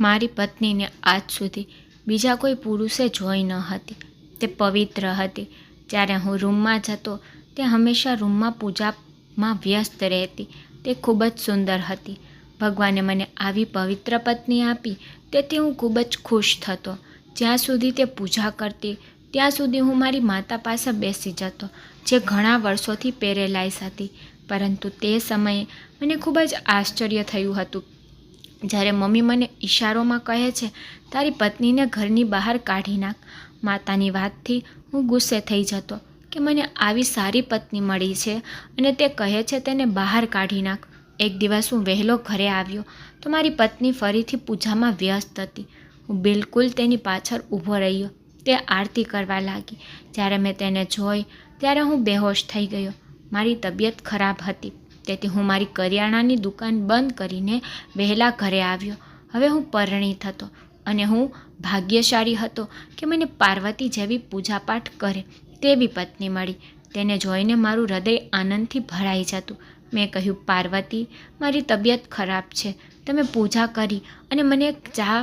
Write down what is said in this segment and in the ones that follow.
મારી પત્નીને આજ સુધી બીજા કોઈ પુરુષે જોઈ ન હતી. તે પવિત્ર હતી. જ્યારે હું રૂમમાં જતો, તે હંમેશા રૂમમાં પૂજામાં વ્યસ્ત રહેતી. તે ખૂબ જ સુંદર હતી. ભગવાને મને આવી પવિત્ર પત્ની આપી, તેથી હું ખૂબ જ ખુશ થતો. જ્યાં સુધી તે પૂજા કરતી, ત્યાં સુધી હું મારી માતા પાસે બેસી જતો, જે ઘણા વર્ષોથી પેરેલાઇઝ હતી. પરંતુ તે સમયે મને ખૂબ જ આશ્ચર્ય થયું હતું જ્યારે મમ્મી મને ઈશારોમાં કહે છે, તારી પત્નીને ઘરની બહાર કાઢી નાખ. માતાની વાતથી હું ગુસ્સે થઈ જતો કે મને આવી સારી પત્ની મળી છે અને તે કહે છે તેને બહાર કાઢી નાખ. એક દિવસ હું વહેલો ઘરે આવ્યો તો મારી પત્ની ફરીથી પૂજામાં વ્યસ્ત હતી. હું બિલકુલ તેની પાછળ ઊભો રહ્યો. તે આરતી કરવા લાગી. જ્યારે મેં તેને જોઈ, ત્યારે હું બેહોશ થઈ ગયો. મારી તબિયત ખરાબ હતી. તેથી હું મારી કરિયાણાની દુકાન બંધ કરીને વહેલા ઘરે આવ્યો. હવે હું પરણિત હતો અને હું ભાગ્યશાળી હતો કે મને પાર્વતી જેવી પૂજાપાઠ કરે તેવી પત્ની મળી. તેને જોઈને મારું હૃદય આનંદથી ભરાઈ જતું. મેં કહ્યું, પાર્વતી, મારી તબિયત ખરાબ છે. તમે પૂજા કરી અને મને એક ચા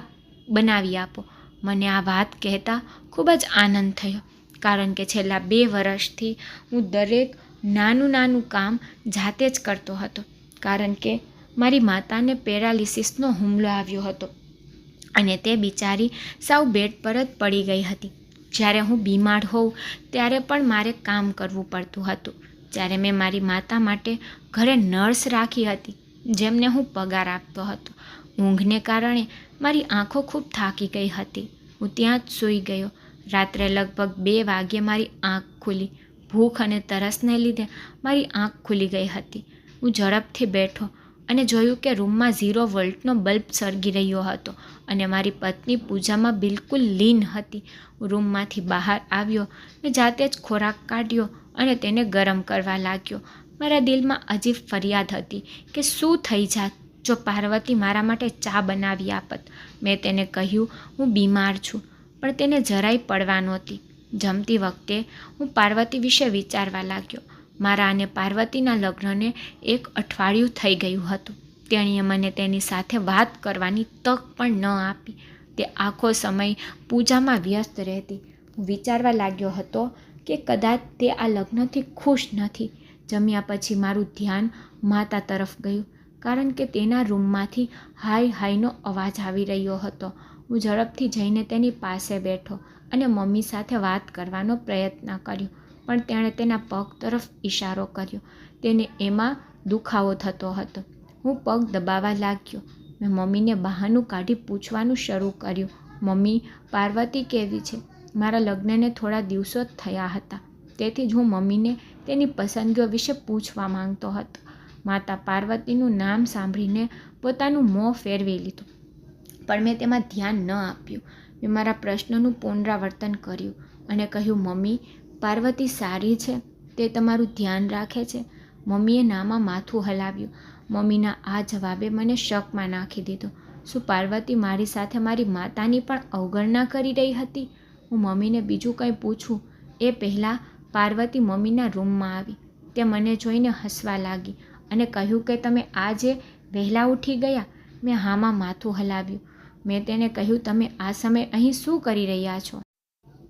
બનાવી આપો. મને આ વાત કહેતા ખૂબ જ આનંદ થયો, કારણ કે છેલ્લા બે વર્ષથી હું દરેક નાનું નાનું કામ જાતે જ કરતો હતો. કારણ કે મારી માતાને પેરાલિસિસનો હુમલો આવ્યો હતો અને તે બિચારી સાવ બેડ પર જ પડી ગઈ હતી. જ્યારે હું બીમાર હોઉં ત્યારે પણ મારે કામ કરવું પડતું હતું. જ્યારે મેં મારી માતા માટે ઘરે નર્સ રાખી હતી, જેમને હું પગાર આપતો હતો. ઊંઘને કારણે મારી આંખો ખૂબ થાકી ગઈ હતી. હું ત્યાં જ સૂઈ ગયો. રાત્રે લગભગ બે વાગ્યે મારી આંખ ખુલી. ભૂખ અને તરસને લીધે મારી આંખ ખુલી ગઈ હતી. હું ઝડપથી બેઠો અને જોયું કે રૂમમાં ઝીરો વોલ્ટનો બલ્બ સળગી રહ્યો હતો અને મારી પત્ની પૂજામાં બિલકુલ લીન હતી. હું રૂમમાંથી બહાર આવ્યો ને જાતે જ ખોરાક કાઢ્યો અને તેને ગરમ કરવા લાગ્યો. મારા દિલમાં અજીબ ફરિયાદ હતી કે શું થઈ જાત જો પાર્વતી મારા માટે ચા બનાવી આપત. મેં તેને કહ્યું, હું બીમાર છું. પણ તેને જરાય પડવા નહોતી. જમતી વખતે હું પાર્વતી વિશે વિચારવા લાગ્યો. મારા અને પાર્વતીના લગ્નને એક અઠવાડિયું થઈ ગયું હતું. તેણીએ મને તેની સાથે વાત કરવાની તક પણ ન આપી. તે આખો સમય પૂજામાં વ્યસ્ત રહેતી. હું વિચારવા લાગ્યો હતો કે કદાચ તે આ લગ્નથી ખુશ નથી. જમ્યા પછી મારું ધ્યાન માતા તરફ ગયું, કારણ કે તેના રૂમમાંથી હાય હાયનો અવાજ આવી રહ્યો હતો. હું ઝડપથી જઈને તેની પાસે બેઠો. અને મમ્મી સાથે વાત કરવાનો પ્રયત્ન કર્યો. પણ તેણે તેના પગ તરફ ઈશારો કર્યો. તેને એમાં દુખાવો થતો હતો. હું પગ દબાવવા લાગ્યો. મેં મમ્મીને બહાનું કાઢી પૂછવાનું શરૂ કર્યું. મમ્મી, પાર્વતી કેવી છે? મારા લગ્નને થોડા દિવસો જ થયા હતા. તેથી જ હું મમ્મીને તેની પસંદગીઓ વિશે પૂછવા માંગતો હતો. માતા પાર્વતીનું નામ સાંભળીને પોતાનું મોં ફેરવી લીધું. પણ મેં તેમાં ધ્યાન ન આપ્યું. મેં મારા પ્રશ્નનું પુનરાવર્તન કર્યું અને કહ્યું, મમ્મી, પાર્વતી સારી છે, તે તમારું ધ્યાન રાખે છે. મમ્મીએ નામાં માથું હલાવ્યું. મમ્મીના આ જવાબે મને શકમાં નાખી દીધો. શું પાર્વતી મારી સાથે મારી માતાની પણ અવગણના કરી રહી હતી? હું મમ્મીને બીજું કંઈ પૂછું. એ પહેલાં પાર્વતી મમ્મીના રૂમમાં આવી. તે મને જોઈને હસવા લાગી અને કહ્યું કે, તમે આજે વહેલા ઉઠી ગયા? મેં હામાં માથું હલાવ્યું. મેં તેને કહ્યું, તમે આ સમય અહીં શું કરી રહ્યા છો?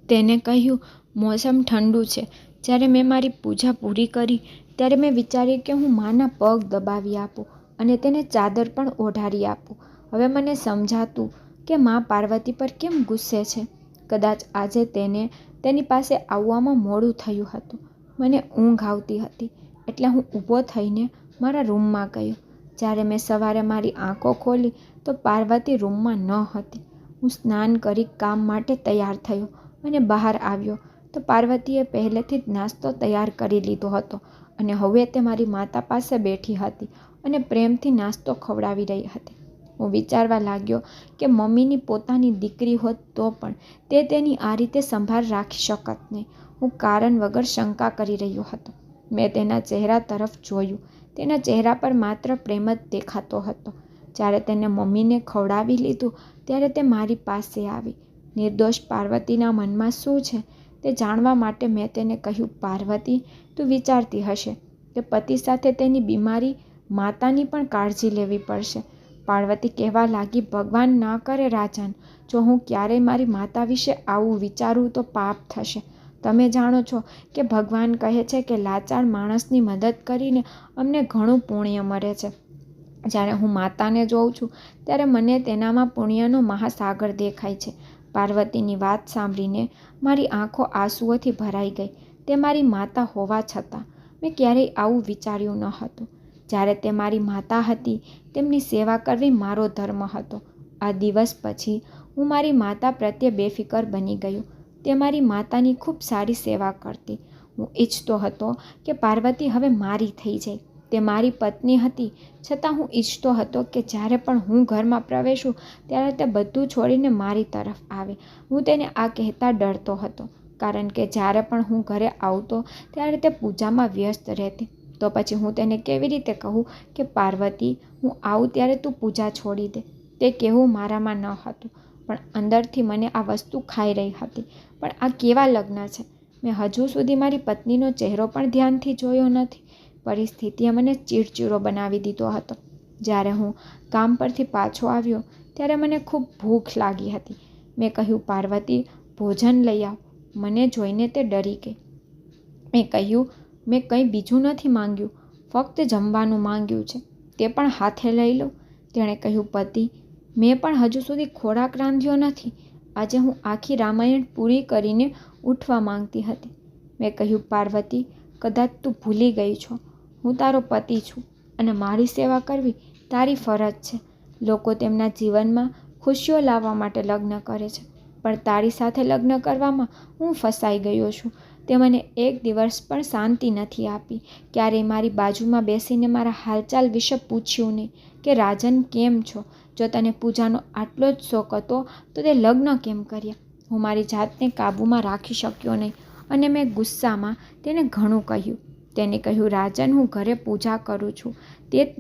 તેને કહ્યું, મોસમ ઠંડુ છે. જ્યારે મેં મારી પૂજા પૂરી કરી, ત્યારે મેં વિચાર્યું કે હું માના પગ દબાવી આપું અને તેને ચાદર પણ ઓઢાડી આપું. હવે મને સમજાતું કે મા પાર્વતી પર કેમ ગુસ્સે છે. કદાચ આજે તેને તેની પાસે આવવામાં મોડું થયું હતું. મને ઊંઘ આવતી હતી, એટલે હું ઊભો થઈને મારા રૂમમાં ગયો. જ્યારે મેં સવારે મારી આંખો ખોલી તો પાર્વતી રૂમમાં ન હતી. હું સ્નાન કરી કામ માટે તૈયાર થયો અને બહાર આવ્યો તો પાર્વતીએ પહેલેથી જ નાસ્તો તૈયાર કરી લીધો હતો અને હવે તે મારી માતા પાસે બેઠી હતી અને પ્રેમથી નાસ્તો ખવડાવી રહી હતી. હું વિચારવા લાગ્યો કે મમ્મીની પોતાની દીકરી હોત તો પણ તે તેની આ રીતે સંભાળ રાખી શકત નહીં. હું કારણ વગર શંકા કરી રહ્યો હતો. મેં તેના ચહેરા તરફ જોયું. તેના ચહેરા પર માત્ર પ્રેમ જ દેખાતો હતો. જ્યારે તેને મમ્મીને ખવડાવી લીધું, ત્યારે તે મારી પાસે આવી. નિર્દોષ પાર્વતીના મનમાં શું છે તે જાણવા માટે મેં તેને કહ્યું, પાર્વતી, તું વિચારતી હશે કે પતિ સાથે તેની બીમારી માતાની પણ કાળજી લેવી પડશે. પાર્વતી કહેવા લાગી, ભગવાન ના કરે રાજન, જો હું ક્યારેય મારી માતા વિશે આવું વિચારું તો પાપ થશે. તમે જાણો છો કે ભગવાન કહે છે કે લાચાર માણસની મદદ કરીને અમને ઘણું પુણ્ય મળે છે. જ્યારે હું માતાને જોઉં છું, ત્યારે મને તેનામાં પુણ્યનો મહાસાગર દેખાય છે. પાર્વતીની વાત સાંભળીને મારી આંખો આંસુઓથી ભરાઈ ગઈ. તે મારી માતા હોવા છતાં મેં ક્યારેય આવું વિચાર્યું ન હતું. જ્યારે તે મારી માતા હતી, તેમની સેવા કરવી મારો ધર્મ હતો. આ દિવસ પછી હું મારી માતા પ્રત્યે બેફિકર બની ગયો. તે મારી માતાની ખૂબ સારી સેવા કરતી. હું ઈચ્છતો હતો કે પાર્વતી હવે મારી થઈ જાય. તે મારી પત્ની હતી. છતાં હું ઈચ્છતો હતો કે જ્યારે પણ હું ઘરમાં પ્રવેશું, ત્યારે તે બધું છોડીને મારી તરફ આવે. હું તેને આ કહેતા ડરતો હતો, કારણ કે જ્યારે પણ હું ઘરે આવતો, ત્યારે તે પૂજામાં વ્યસ્ત રહેતી. તો પછી હું તેને કેવી રીતે કહું કે, પાર્વતી, હું આવું ત્યારે તું પૂજા છોડી દે. તે કહેવું મારામાં ન હતું, પણ અંદરથી મને આ વસ્તુ ખાઈ રહી હતી. પણ આ કેવા લગ્ન છે? મેં હજુ સુધી મારી પત્નીનો ચહેરો પણ ધ્યાનથી જોયો નથી. પરિસ્થિતિએ મને ચીડચીડો બનાવી દીધો હતો. જ્યારે હું કામ પરથી પાછો આવ્યો, ત્યારે મને ખૂબ ભૂખ લાગી હતી. મેં કહ્યું, પાર્વતી, ભોજન લઈ આવ. મને જોઈને તે ડરી ગઈ. મેં કહ્યું, મેં કંઈ બીજું નથી માંગ્યું. ફક્ત જમવાનું માંગ્યું છે. તે પણ હાથે લઈ લો. તેણે કહ્યું, પતિ, મેં પણ હજુ સુધી ખોરાક રાંધ્યો નથી. આજે હું આખી રામાયણ પૂરી કરીને ઉઠવા માંગતી હતી. મેં કહ્યું, પાર્વતી, કદાચ તું ભૂલી ગઈ છો. હું તારો પતિ છું અને મારી સેવા કરવી તારી ફરજ છે. લોકો તેમના જીવનમાં ખુશીઓ લાવવા માટે લગ્ન કરે છે, પણ તારી સાથે લગ્ન કરવામાં હું ફસાઈ ગયો છું. તે મને એક દિવસ પણ શાંતિ નથી આપી. ક્યારેય મારી બાજુમાં બેસીને મારા હાલચાલ વિશે પૂછ્યું નહીં કે રાજન કેમ છો? જો તને પૂજાનો આટલો જ શોખ હતો, તો તે લગ્ન કેમ કર્યા? હું મારી જાતને કાબૂમાં રાખી શક્યો નહીં અને મેં ગુસ્સામાં તેને ઘણું કહ્યું. તેને કહ્યું, રાજન, હું ઘરે પૂજા કરું છું. તે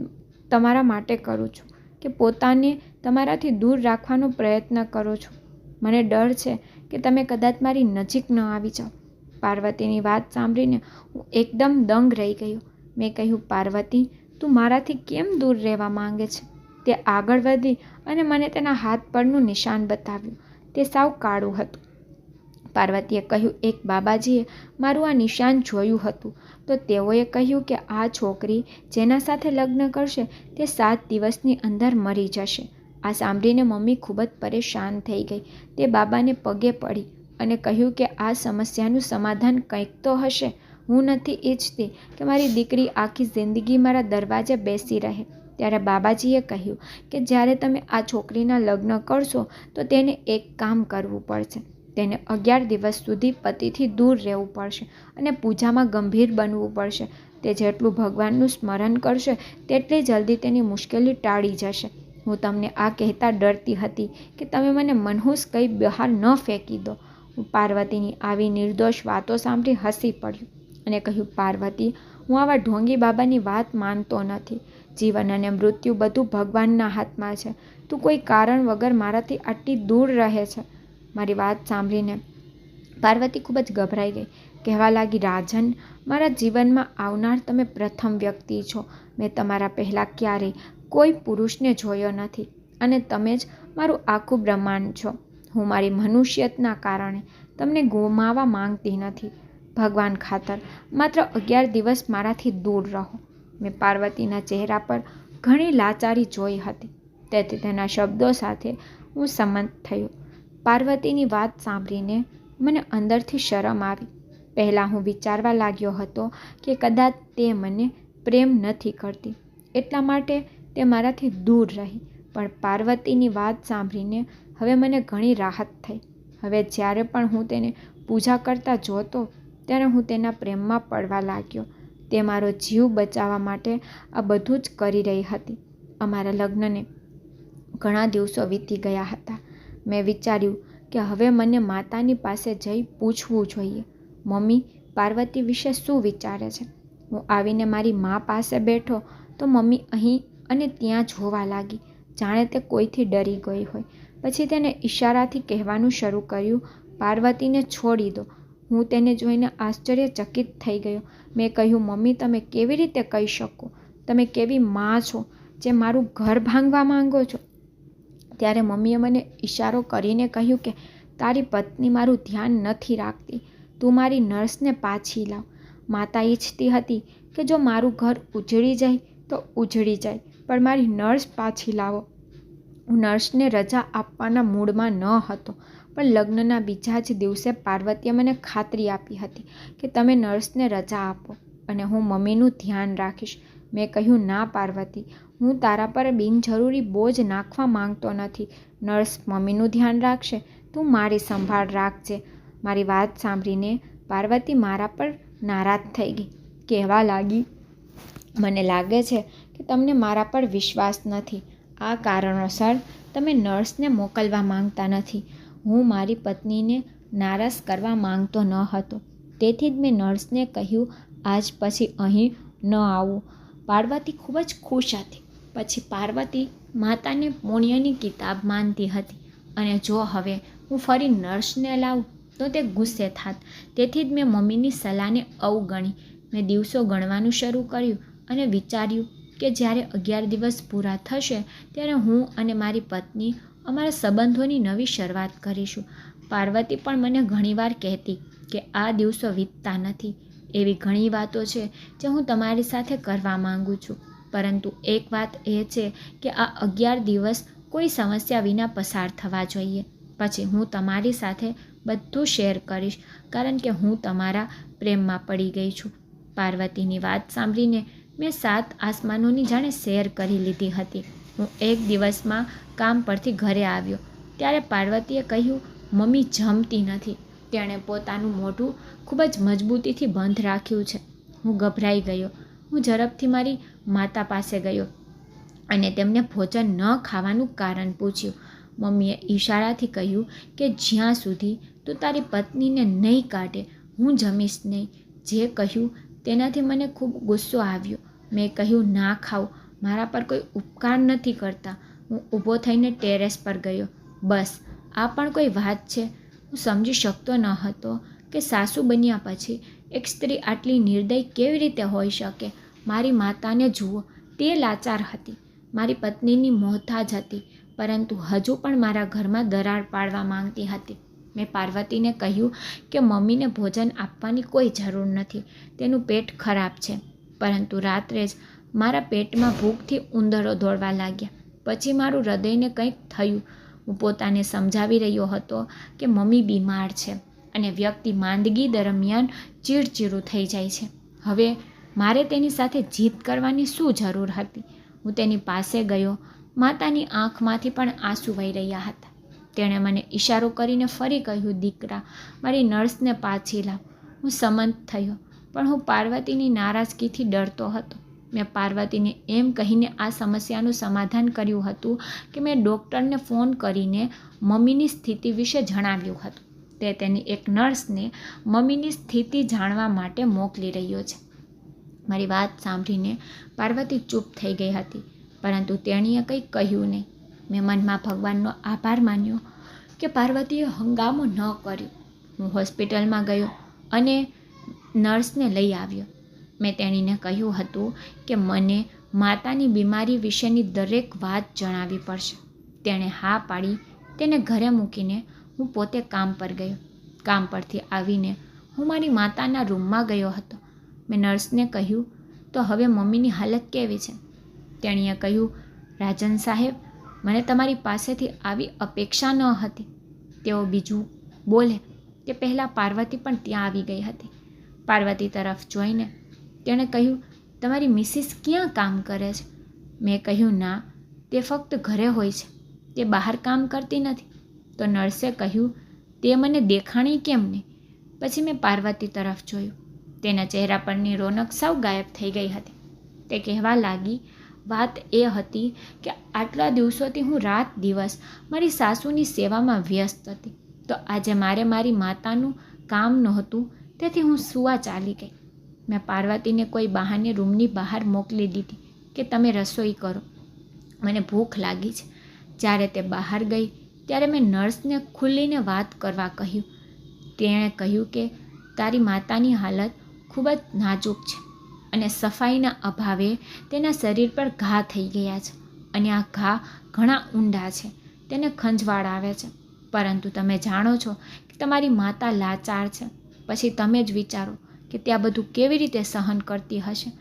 તમારા માટે કરું છું કે પોતાને તમારાથી દૂર રાખવાનો પ્રયત્ન કરો છો. મને ડર છે કે તમે કદાચ મારી નજીક ન આવી જાઓ. પાર્વતીની વાત સાંભળીને હું એકદમ દંગ રહી ગયો. મેં કહ્યું, પાર્વતી, તું મારાથી કેમ દૂર રહેવા માંગે છે? તે આગળ વધી અને મને તેના હાથ પરનું નિશાન બતાવ્યું. તે સાવ કાળું હતું. પાર્વતીએ કહ્યું, એક બાબાજીએ મારું આ નિશાન જોયું હતું. તો તેઓએ કહ્યું કે આ છોકરી જેના સાથે લગ્ન કરશે તે સાત દિવસની અંદર મરી જશે. આ સાંભળીને મમ્મી ખૂબ જ પરેશાન થઈ ગઈ. તે બાબાને પગે પડી અને કહ્યું કે આ સમસ્યાનું સમાધાન કંઈક તો હશે. હું નથી ઈચ્છતી કે મારી દીકરી આખી જિંદગી મારા દરવાજે બેસી રહે. ત્યારે બાબાજીએ કહ્યું કે જ્યારે તમે આ છોકરીના લગ્ન કરશો, તો તેને એક કામ કરવું પડશે. તેને અગિયાર દિવસ સુધી પતિથી દૂર રહેવું પડશે અને પૂજામાં ગંભીર બનવું પડશે. તે જેટલું ભગવાનનું સ્મરણ કરશે, તેટલી જલ્દી તેની મુશ્કેલી ટાળી જશે. હું તમને આ કહેતા ડરતી હતી કે તમે મને મનહૂસ કંઈ બહાર ન ફેંકી દો. હું પાર્વતીની આવી નિર્દોષ વાતો સાંભળી હસી પડ્યું અને કહ્યું, પાર્વતી, હું આવા ઢોંગી બાબાની વાત માનતો નથી. જીવન અને મૃત્યુ બધું ભગવાનના હાથમાં છે. તું કોઈ કારણ વગર મારાથી આટલી દૂર રહે છે. મારી વાત સાંભળીને પાર્વતી ખૂબ જ ગભરાઈ ગઈ. કહેવા લાગી, રાજન, મારા જીવનમાં આવનાર તમે પ્રથમ વ્યક્તિ છો. મેં તમારા પહેલાં ક્યારેય કોઈ પુરુષને જોયો નથી અને તમે જ મારું આખું બ્રહ્માંડ છો. હું મારી મનુષ્યતના કારણે તમને ગુમાવવા માંગતી નથી. ભગવાન ખાતર, માત્ર અગિયાર દિવસ મારાથી દૂર રહો. મેં પાર્વતીના ચહેરા પર ઘણી લાચારી જોઈ હતી. તેથી તેના શબ્દો સાથે હું સંમત થયો. પાર્વતીની વાત સાંભળીને મને અંદરથી શરમ આવી. પહેલાં હું વિચારવા લાગ્યો હતો કે કદાચ તે મને પ્રેમ નથી કરતી. એટલા માટે તે મારાથી દૂર રહી. પણ પાર્વતીની વાત સાંભળીને હવે મને ઘણી રાહત થઈ. હવે જ્યારે પણ હું તેને પૂજા કરતા જોતો, ત્યારે હું તેના પ્રેમમાં પડવા લાગ્યો. તે મારો જીવ બચાવવા માટે આ બધું જ કરી રહી હતી. અમારા લગ્નને ઘણા દિવસો વીતી ગયા હતા. મેં વિચાર્યું કે હવે મને માતાની પાસે જઈ પૂછવું જોઈએ. મમ્મી, પાર્વતી વિશે શું વિચારે છે? હું આવીને મારી મા પાસે બેઠો તો મમ્મી અહીં અને ત્યાં જોવા લાગી. જાણે તે કોઈથી ડરી ગઈ હોય. પછી તેને ઈશારાથી કહેવાનું શરૂ કર્યું, પાર્વતીને છોડી દો. હું તેને જોઈને આશ્ચર્યચકિત થઈ ગયો. મેં કહ્યું, મમ્મી, તમે કેવી રીતે કહી શકો? તમે કેવી માં છો જે મારું ઘર ભાંગવા માંગો છો? ત્યારે મમ્મીએ મને ઈશારો કરીને કહ્યું કે, તારી પત્ની મારું ધ્યાન નથી રાખતી. તું મારી નર્સને પાછી લાવ. માતા ઈચ્છતી હતી કે જો મારું ઘર ઉજળી જાય તો ઉજળી જાય, પણ મારી નર્સ પાછી લાવો. હું નર્સને રજા આપવાના મૂડમાં ન હતો, પણ લગ્નના બીજા જ દિવસે પાર્વતીએ મને ખાતરી આપી હતી કે તમે નર્સને રજા આપો અને હું મમ્મીનું ધ્યાન રાખીશ. મેં કહ્યું, ના પાર્વતી, હું તારા પર બિનજરૂરી બોજ નાખવા માંગતો નથી. નર્સ મમ્મીનું ધ્યાન રાખશે, તું મારી સંભાળ રાખજે. મારી વાત સાંભળીને પાર્વતી મારા પર નારાજ થઈ ગઈ. કહેવા લાગી, મને લાગે છે કે તમને મારા પર વિશ્વાસ નથી. આ કારણોસર તમે નર્સને મોકલવા માંગતા નથી. હું મારી પત્નીને નારાજ કરવા માંગતો ન હતો. તેથી જ મેં નર્સને કહ્યું, આજ પછી અહીં ન આવું. પાર્વતી ખૂબ જ ખુશ હતી. પછી પાર્વતી માતાને પુણ્યની કિતાબ માનતી હતી અને જો હવે હું ફરી નર્સને લાવું, તો તે ગુસ્સે થાત. તેથી જ મેં મમ્મીની સલાહને અવગણી. મેં દિવસો ગણવાનું શરૂ કર્યું અને વિચાર્યું કે જ્યારે અગિયાર દિવસ પૂરા થશે, ત્યારે હું અને મારી પત્ની અમારા સંબંધોની નવી શરૂઆત કરીશું. પાર્વતી પણ મને ઘણીવાર કહેતી કે આ દિવસો વીતતા નથી. એવી ઘણી વાતો છે જે હું તમારી સાથે કરવા માંગુ છું. પરંતુ એક વાત એ છે કે આ અગિયાર દિવસ કોઈ સમસ્યા વિના પસાર થવા જોઈએ. પછી હું તમારી સાથે બધું શેર કરીશ, કારણ કે હું તમારા પ્રેમમાં પડી ગઈ છું. પાર્વતીની વાત સાંભળીને મેં સાત આસમાનોની જાણે શેર કરી લીધી હતી. હું એક દિવસમાં કામ પરથી ઘરે આવ્યો. ત્યારે પાર્વતીએ કહ્યું, મમ્મી જમતી નથી. તેણે પોતાનું મોઢું ખૂબ જ મજબૂતીથી બંધ રાખ્યું છે. હું ગભરાઈ ગયો. હું ઝડપથી મારી માતા પાસે ગયો અને તેમને ભોજન ન ખાવાનું કારણ પૂછ્યું. મમ્મીએ ઈશારાથી કહ્યું કે, જ્યાં સુધી તું તારી પત્નીને નહીં કાઢે, હું જમીશ નહીં. જે કહ્યું તેનાથી મને ખૂબ ગુસ્સો આવ્યો. મેં કહ્યું, ના ખાઉં મારા પર કોઈ ઉપકાર નથી કરતા. હું ઊભો થઈને ટેરેસ પર ગયો. બસ, આ પણ કોઈ વાત છે. હું સમજી શકતો ન હતો કે સાસુ બન્યા પછી એક સ્ત્રી આટલી નિર્દય કેવી રીતે હોઈ શકે? મારી માતાને જુઓ, તે લાચાર હતી. મારી પત્નીની મોહતાજ હતી, પરંતુ હજુ પણ મારા ઘરમાં દરાર પાડવા માંગતી હતી. મેં પાર્વતીને કહ્યું કે મમ્મીને ભોજન આપવાની કોઈ જરૂર નથી. તેનું પેટ ખરાબ છે. પરંતુ રાત્રે જ મારા પેટમાં ભૂખથી ઉંદરો દોડવા લાગ્યા. પછી મારું હૃદયને કંઈક થયું. હું પોતાને સમજાવી રહ્યો હતો કે મમ્મી બીમાર છે અને વ્યક્તિ માંદગી દરમિયાન ચીડચીડું થઈ જાય છે. હવે મારે તેની સાથે જીત કરવાની શું જરૂર હતી? હું તેની પાસે ગયો. માતાની આંખમાંથી પણ આંસુ વહી રહ્યા હતા. તેણે મને ઈશારો કરીને ફરી કહ્યું, દીકરા, મારી નર્સને પાછી લાવ. હું સમંત થયો. પણ હું પાર્વતીની નારાજગીથી ડરતો હતો. મેં પાર્વતીને એમ કહીને આ સમસ્યાનું સમાધાન કર્યું હતું કે મેં ડૉક્ટરને ફોન કરીને મમ્મીની સ્થિતિ વિશે જણાવ્યું હતું. તે તેની એક નર્સને મમ્મીની સ્થિતિ જાણવા માટે મોકલી રહ્યો છે. મારી વાત સાંભળીને પાર્વતી ચૂપ થઈ ગઈ હતી, પરંતુ તેણીએ કંઈ કહ્યું નહીં. મેં મનમાં ભગવાનનો આભાર માન્યો કે પાર્વતીએ હંગામો ન કર્યો. હું હોસ્પિટલમાં ગયો અને નર્સને લઈ આવ્યો. મેં તેણીને કહ્યું હતું કે મને માતાની બીમારી વિશેની દરેક વાત જણાવવી પડશે. તેણે હા પાડી, તેને ઘરે મૂકીને હું પોતે કામ પર ગયો. કામ પરથી આવીને હું મારી માતાના રૂમમાં ગયો હતો. મેં નર્સને કહ્યું, તો હવે મમ્મીની હાલત કેવી છે? તેણીએ કહ્યું, રાજન સાહેબ, મને તમારી પાસેથી આવી અપેક્ષા ન હતી તેઓ બીજું બોલે તે પહેલાં પાર્વતી પણ ત્યાં આવી ગઈ હતી. પાર્વતી તરફ જોઈને તેણે કહ્યું, તમારી મિસિસ ક્યાં કામ કરે છે? મેં કહ્યું, ના, તે ફક્ત ઘરે હોય છે. તે બહાર કામ કરતી નથી. તો નર્સે કહ્યું, તે મને દેખાણી કેમ નહીં? પછી મેં પાર્વતી તરફ જોયું. તેના ચહેરા પરની રોનક સૌ ગાયબ થઈ ગઈ હતી. તે કહેવા લાગી, વાત એ હતી કે આટલા દિવસોથી હું રાત દિવસ મારી સાસુની સેવામાં વ્યસ્ત હતી. તો આજે મારે મારી માતાનું કામ નહોતું તેથી હું સુવા ચાલી ગઈ. મેં પાર્વતીને કોઈ બહાને રૂમની બહાર મોકલી દીધી કે તમે રસોઈ કરો. મને ભૂખ લાગી છે. જ્યારે તે બહાર ગઈ, ત્યારે મેં નર્સને ખુલ્લીને વાત કરવા કહ્યું. તેણે કહ્યું કે, તારી માતાની હાલત ખૂબ જ નાજુક છે અને સફાઈના અભાવે તેના શરીર પર ઘા થઈ ગયા છે અને આ ઘા ઘણા ઊંડા છે. તેને ખંજવાળ આવે છે. પરંતુ તમે જાણો છો કે તમારી માતા લાચાર છે પછી તમે જ વિચારો કે ત્યાં બધું કેવી રીતે સહન કરતી હશે.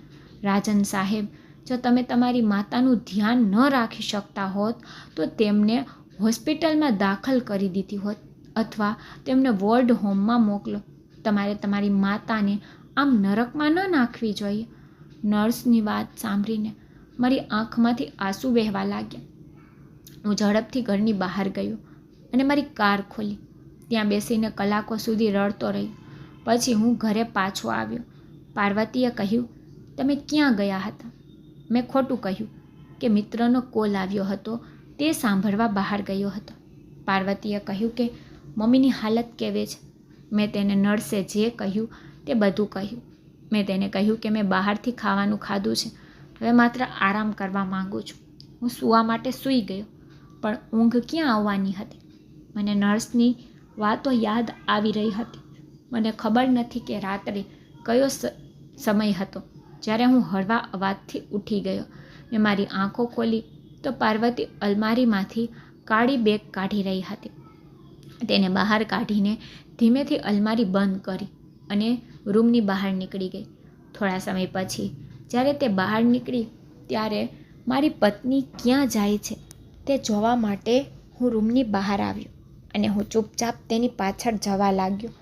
રાજન સાહેબ, જો તમે તમારી માતાનું ધ્યાન ન રાખી શકતા હોત, તો તેમને હોસ્પિટલમાં દાખલ કરી દીધી હોત અથવા તેમને વોર્ડ હોમમાં મોકલો. તમારે તમારી માતાને આમ નરકમાં ન નાખવી જોઈએ. નર્સની વાત સાંભળીને મારી આંખમાંથી આંસુ વહેવા લાગ્યા. હું ઝડપથી ઘરની બહાર ગયો અને મારી કાર ખોલી. ત્યાં બેસીને કલાકો સુધી રડતો રહ્યો પછી હું ઘરે પાછો આવ્યો. પાર્વતીએ કહ્યું, તમે ક્યાં ગયા હતા? મેં ખોટું કહ્યું કે મિત્રનો કોલ આવ્યો હતો, તે સાંભળવા બહાર ગયો હતો. પાર્વતીએ કહ્યું કે, મમ્મીની હાલત કેવી છે? મેં તેને નર્સે જે કહ્યું તે બધું કહ્યું. મેં તેને કહ્યું કે, મેં બહારથી ખાવાનું ખાધું છે. હવે માત્ર આરામ કરવા માંગુ છું. હું સૂવા માટે સૂઈ ગયો, પણ ઊંઘ ક્યાં આવવાની હતી? મને નર્સની વાતો યાદ આવી રહી હતી. મને ખબર નથી કે રાત્રે કયો સમય હતો. જ્યારે હું હળવા અવાજથી ઉઠી ગયો મેં મારી આંખો ખોલી તો પાર્વતી અલમારીમાંથી કાળી બેગ કાઢી રહી હતી. તેને બહાર કાઢીને ધીમેથી અલમારી બંધ કરી અને રૂમની બહાર નીકળી ગઈ. થોડા સમય પછી જ્યારે તે બહાર નીકળી ત્યારે મારી પત્ની ક્યાં જાય છે તે જોવા માટે હું રૂમની બહાર આવ્યો અને હું ચૂપચાપ તેની પાછળ જવા લાગ્યો.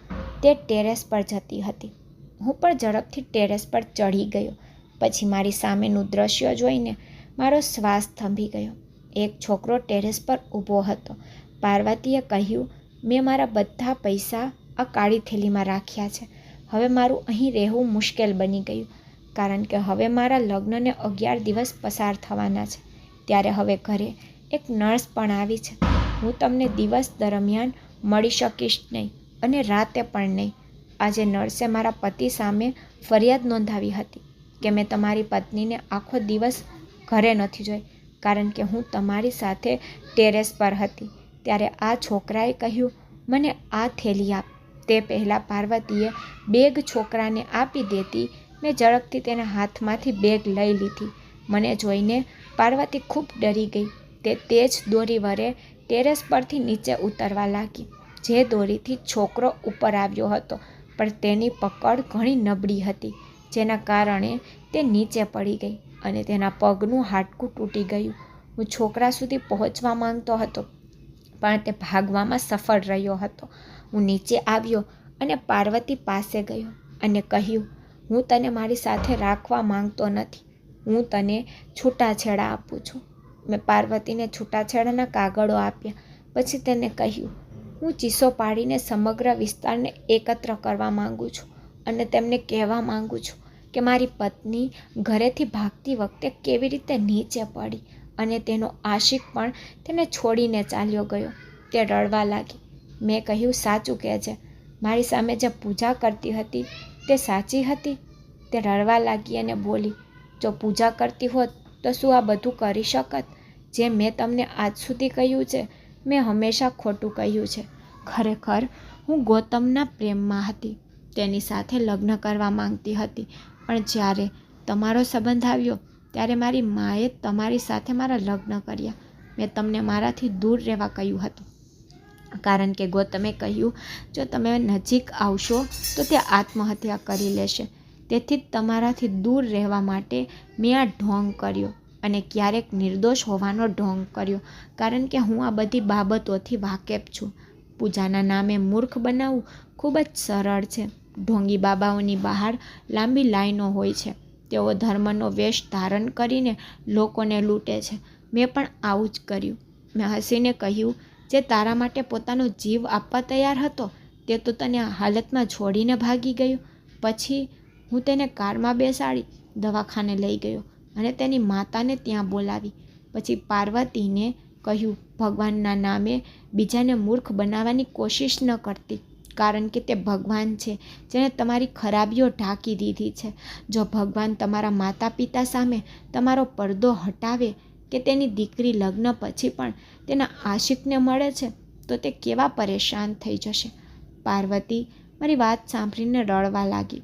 તે ટેરેસ પર જતી હતી. હું પણ ઝડપથી ટેરેસ પર ચઢી ગયો. પછી મારી સામેનું દ્રશ્ય જોઈને મારો શ્વાસ થંભી ગયો. એક છોકરો ટેરેસ પર ઊભો હતો. પાર્વતીએ કહ્યું, મેં મારા બધા પૈસા આ કાળી થેલીમાં રાખ્યા છે. હવે મારું અહીં રહેવું મુશ્કેલ બની ગયું, કારણ કે હવે મારા લગ્નને અગિયાર દિવસ પસાર થવાના છે. ત્યારે હવે ઘરે એક નર્સ પણ આવી છે. હું તમને દિવસ દરમિયાન મળી શકીશ નહીં. અને રાતે પણ નહીં. આજે નર્સે મારા પતિ સામે ફરિયાદ નોંધાવી હતી કે મેં તમારી પત્નીને આખો દિવસ ઘરે નથી જોઈ, કારણ કે હું તમારી સાથે ટેરેસ પર હતી. ત્યારે આ છોકરાએ કહ્યું, મને આ થેલી આપ. તે પહેલાં પાર્વતીએ બેગ છોકરાને આપી દેતી મેં ઝડપથી તેના હાથમાંથી બેગ લઈ લીધી. મને જોઈને પાર્વતી ખૂબ ડરી ગઈ. તે તેજ દોરી વરે ટેરેસ પરથી નીચે ઉતરવા લાગી. જે દોરીથી છોકરો ઉપર આવ્યો હતો, પણ તેની પકડ ઘણી નબળી હતી, જેના કારણે તે નીચે પડી ગઈ અને તેના પગનું હાડકું તૂટી ગયું. હું છોકરા સુધી પહોંચવા માંગતો હતો, પણ તે ભાગવામાં સફળ રહ્યો હતો. હું નીચે આવ્યો અને પાર્વતી પાસે ગયો અને કહ્યું, હું તને મારી સાથે રાખવા માંગતો નથી. હું તને છૂટાછેડા આપું છું. મેં પાર્વતીને છૂટાછેડાના કાગળો આપ્યા, પછી તેને કહ્યું હું ચીસો પાડીને સમગ્ર વિસ્તારને એકત્ર કરવા માગું છું અને તેમને કહેવા માંગુ છું કે મારી પત્ની ઘરેથી ભાગતી વખતે કેવી રીતે નીચે પડી અને તેનો આશિક પણ તેને છોડીને ચાલ્યો ગયો. તે રડવા લાગી. મેં કહ્યું, સાચું કહે છે. મારી સામે જે પૂજા કરતી હતી તે સાચી હતી? તે રડવા લાગી અને બોલી, જો પૂજા કરતી હોત તો શું આ બધું કરી શકત? જે મેં તમને આજ સુધી કહ્યું છે મેં હંમેશા ખોટું કહ્યું છે. ખરેખર, હું ગૌતમના પ્રેમમાં હતી, તેની સાથે લગ્ન કરવા માંગતી હતી. પણ જ્યારે તમારો સંબંધ આવ્યો, ત્યારે મારી માએ તમારી સાથે મારા લગ્ન કર્યા. મેં તમને મારાથી દૂર રહેવા કહ્યું હતું. કારણ કે ગૌતમે કહ્યું, જો તમે નજીક આવશો, તો તે આત્મહત્યા કરી લેશે. તેથી તમારાથી દૂર રહેવા માટે મેં આ ઢોંગ કર્યો. અને ક્યારેક નિર્દોષ હોવાનો ઢોંગ કર્યો. કારણ કે હું આ બધી બાબતોથી વાકેફ છું. પૂજાના નામે મૂર્ખ બનાવવું ખૂબ જ સરળ છે. ઢોંગી બાબાઓની બહાર લાંબી લાઈનો હોય છે. તેઓ ધર્મનો વેશ ધારણ કરીને લોકોને લૂંટે છે. મેં પણ આવું જ કર્યું. મેં હસીને કહ્યું, જે તારા માટે પોતાનો જીવ આપવા તૈયાર હતો, તે તો તને આ હાલતમાં છોડીને ભાગી ગયો. પછી હું તેને કારમાં બેસાડી દવાખાને લઈ ગયો. અને તેની માતાને ત્યાં બોલાવી. પછી પાર્વતીને કહ્યું, ભગવાનના નામે બીજાને મૂર્ખ બનાવવાની કોશિશ ન કરતી, કારણ કે તે ભગવાન છે, જેણે તમારી ખરાબીઓ ઢાંકી દીધી છે. જો ભગવાન તમારા માતા પિતા સામે તમારો પડદો હટાવે કે તેની દીકરી લગ્ન પછી પણ તેના આશિકને મળે છે, તો તે કેવા પરેશાન થઈ જશે? પાર્વતી મારી વાત સાંભળીને રડવા લાગી.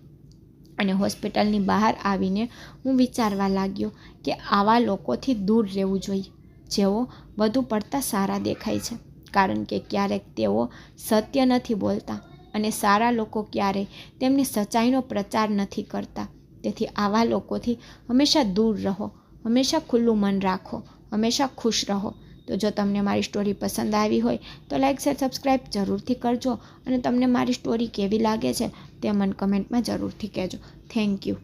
અને હોસ્પિટલની બહાર આવીને હું વિચારવા લાગ્યો કે આવા લોકોથી દૂર રહેવું જોઈએ. જેઓ વધુ પડતા સારા દેખાય છે. કારણ કે ક્યારેક તેઓ સત્ય નથી બોલતા અને સારા લોકો ક્યારેય તેમની સચ્ચાઈનો પ્રચાર નથી કરતા. તેથી આવા લોકોથી હંમેશા દૂર રહો, હંમેશા ખુલ્લું મન રાખો, હંમેશા ખુશ રહો. તો જો તમને મારી સ્ટોરી પસંદ આવી હોય તો લાઇક શેર સબસ્ક્રાઈબ જરૂરથી કરજો અને તમને મારી સ્ટોરી કેવી લાગે છે તે મને કમેન્ટમાં જરૂરથી કહેજો. Thank you